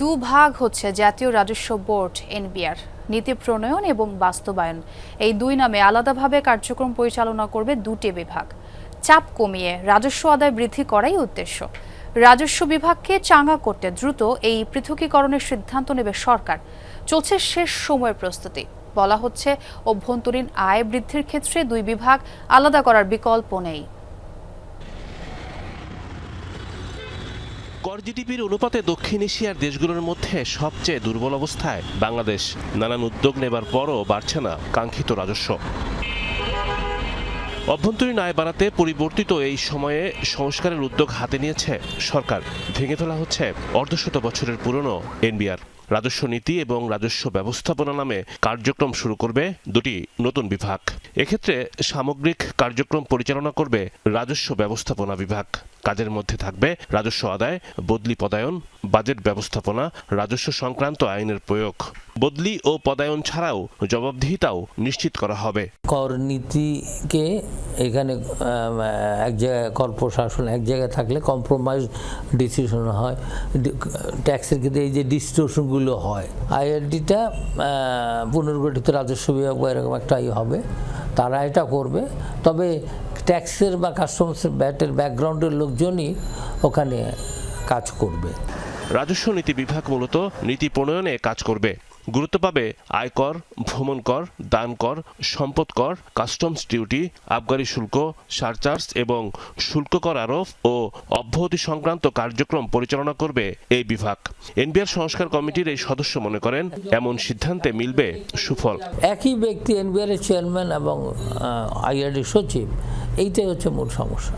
দুভাগ হচ্ছে জাতীয় রাজস্ব বোর্ড, এনবিআর। নীতি প্রণয়ন এবং বাস্তবায়ন। এই দুই নামে আলাদাভাবে কার্যক্রম পরিচালনা করবে দুটি বিভাগ। চাপ কমিয়ে রাজস্ব আদায় বৃদ্ধি করাই উদ্দেশ্য। রাজস্ব বিভাগকে চাঙ্গা করতে দ্রুত এই পৃথকীকরণের সিদ্ধান্ত নেবে সরকার। চলছে শেষ সময়ের প্রস্তুতি। বলা হচ্ছে, অভ্যন্তরীণ আয় বৃদ্ধির ক্ষেত্রে দুই বিভাগ আলাদা করার বিকল্প নেই। কর জিডিপির অনুপাতে দক্ষিণ এশিয়ার দেশগুলোর মধ্যে সবচেয়ে দুর্বল অবস্থায় বাংলাদেশ। নানান উদ্যোগ নেবার পরও বাড়ছে না কাঙ্ক্ষিত রাজস্ব। অভ্যন্তরীণ আয় বাড়াতে পরিবর্তিত এই সময়ে সংস্কারের উদ্যোগ হাতে নিয়েছে সরকার। ভেঙে তোলা হচ্ছে অর্ধশত বছরের পুরনো এনবিআর। রাজস্ব নীতি এবং রাজস্ব ব্যবস্থাপনা নামে কার্যক্রম শুরু করবে দুটি নতুন বিভাগ। এক্ষেত্রে সামগ্রিক কার্যক্রম পরিচালনা করবে রাজস্ব ব্যবস্থাপনা বিভাগ। কাজের মধ্যে থাকবে রাজস্ব আদায়, বদলি পদায়ন, বাজেট ব্যবস্থাপনা, রাজস্ব সংক্রান্ত আইনের প্রয়োগ। বদলি ও পদায়ন ছাড়াও জবাবদিহিতাও নিশ্চিত করা হবে। কর নীতিকে এখানে এক জায়গায় কর প্রশাসন এক জায়গায় থাকলে কম্প্রোমাইজ ডিসিশন হয়। ট্যাক্সের ক্ষেত্রে এই যে ডিস্টোশনগুলো হয় আইআরডিটা পুনর্গঠিত রাজস্ব বিভাগ বা এরকম একটা হবে। তারা এটা করবে। তবে ট্যাক্সের বা কাস্টমসের ব্যাটের ব্যাকগ্রাউন্ডের লোকজনই ওখানে কাজ করবে। রাজস্ব নীতি বিভাগ মূলত নীতি প্রণয়নে কাজ করবে। গুরুত্ব পাবে আয়কর ভ্রমণ কর দান কর সম্পদ কর কাস্টমস ডিউটি, আবগারি শুল্ক, সারচার্জ এবং শুল্ক কর আরোপ ও অব্যাহতি সংক্রান্ত কার্যক্রম পরিচালনা করবে এই বিভাগ। এনবিআর সংস্কার কমিটির এই সদস্য মনে করেন, এমন সিদ্ধান্তে মিলবে সুফল। একই ব্যক্তি এনবিআর চেয়ারম্যান এবং আইআরডি সচিব, এইটাই হচ্ছে মূল সমস্যা।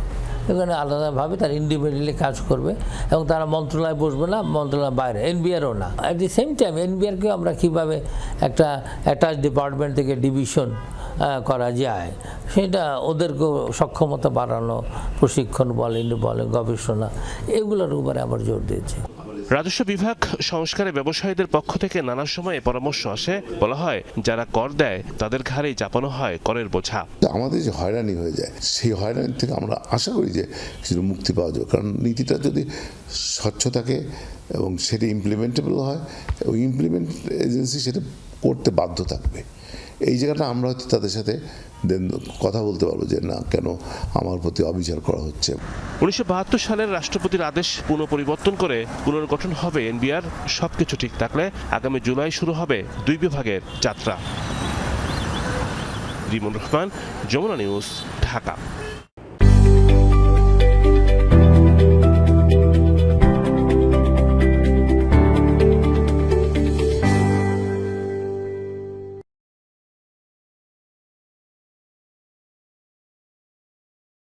এখানে আলাদাভাবে তারা ইন্ডিপেন্ডেন্টলি কাজ করবে এবং তারা মন্ত্রণালয়ে বসবে না, মন্ত্রণালয়ের বাইরে এনবিআরও না। অ্যাট দি সেম টাইম এনবিআরকে আমরা কীভাবে একটা অ্যাটাচ ডিপার্টমেন্ট থেকে ডিভিশন করা যায়, সেটা ওদেরকেও সক্ষমতা বাড়ানো, প্রশিক্ষণ বলেন বলেন, গবেষণা, এগুলোর উপরে আবার জোর দিয়েছে। রাজস্ব বিভাগ সংস্কারে ব্যবসায়ীদের পক্ষ থেকে নানা সময়ে পরামর্শ আসে। বলা হয়, যারা কর দেয়, তাদের ঘাড়েই চাপানো হয় করের বোঝা। আমাদের যে হয়রানি হয়ে যায়, সেই হয়রানি থেকে আমরা আশা করি যে কিছু মুক্তি পাওয়া যাবে। কারণ নীতিটা যদি স্বচ্ছ থাকে এবং সেটা ইমপ্লিমেন্টেবল হয় এবং ইমপ্লিমেন্ট এজেন্সি সেটা করতে বাধ্য থাকবে। এই জায়গাটা আমরা হয়তো তাদের সাথে দেন কথা বলতে পারব যে না, কেন আমার প্রতি অবিচার করা হচ্ছে। উনিশশো সালের রাষ্ট্রপতির আদেশ পুনঃপরিবর্তন করে পুনর্গঠন হবে এনবিআর, সবকিছু ঠিক থাকলে আগামী জুলাই শুরু হবে দুই বিভাগের যাত্রা। রিমন রহমান, যমুনা নিউজ, ঢাকা।